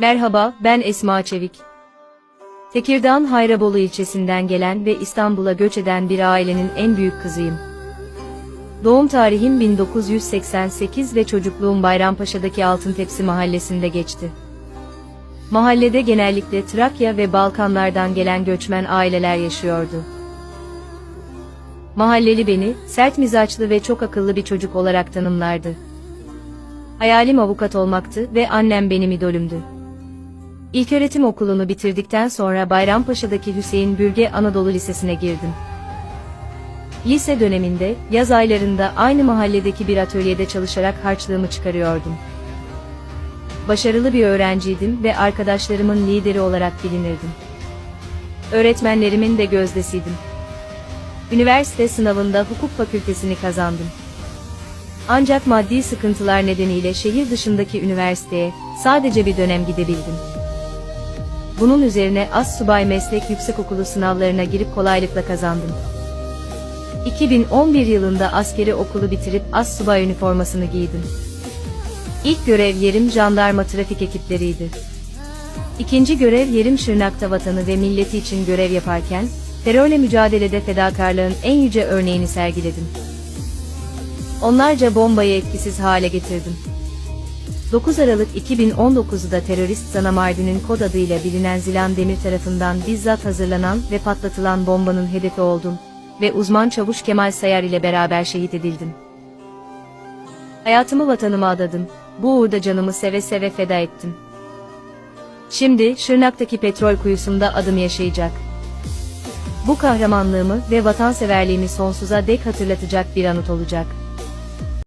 Merhaba, ben Esma Çevik. Tekirdağ'ın Hayrabolu ilçesinden gelen ve İstanbul'a göç eden bir ailenin en büyük kızıyım. Doğum tarihim 1988 ve çocukluğum Bayrampaşa'daki Altıntepsi mahallesinde geçti. Mahallede genellikle Trakya ve Balkanlardan gelen göçmen aileler yaşıyordu. Mahalleli beni, sert mizaçlı ve çok akıllı bir çocuk olarak tanımlardı. Hayalim avukat olmaktı ve annem benim idolümdü. İlköğretim okulunu bitirdikten sonra Bayrampaşa'daki Hüseyin Bürge Anadolu Lisesi'ne girdim. Lise döneminde, yaz aylarında aynı mahalledeki bir atölyede çalışarak harçlığımı çıkarıyordum. Başarılı bir öğrenciydim ve arkadaşlarımın lideri olarak bilinirdim. Öğretmenlerimin de gözdesiydim. Üniversite sınavında hukuk fakültesini kazandım. Ancak maddi sıkıntılar nedeniyle şehir dışındaki üniversiteye sadece bir dönem gidebildim. Bunun üzerine Assubay Meslek Yüksekokulu sınavlarına girip kolaylıkla kazandım. 2011 yılında askeri okulu bitirip Assubay üniformasını giydim. İlk görev yerim jandarma trafik ekipleriydi. İkinci görev yerim Şırnak'ta vatanı ve milleti için görev yaparken, terörle mücadelede fedakarlığın en yüce örneğini sergiledim. Onlarca bombayı etkisiz hale getirdim. 9 Aralık 2019'da terörist Zana Mardin'in kod adıyla bilinen Zilan Demir tarafından bizzat hazırlanan ve patlatılan bombanın hedefi oldum ve uzman çavuş Kemal Sayar ile beraber şehit edildim. Hayatımı vatanıma adadım, bu uğurda canımı seve seve feda ettim. Şimdi Şırnak'taki petrol kuyusunda adım yaşayacak. Bu kahramanlığımı ve vatanseverliğimi sonsuza dek hatırlatacak bir anıt olacak.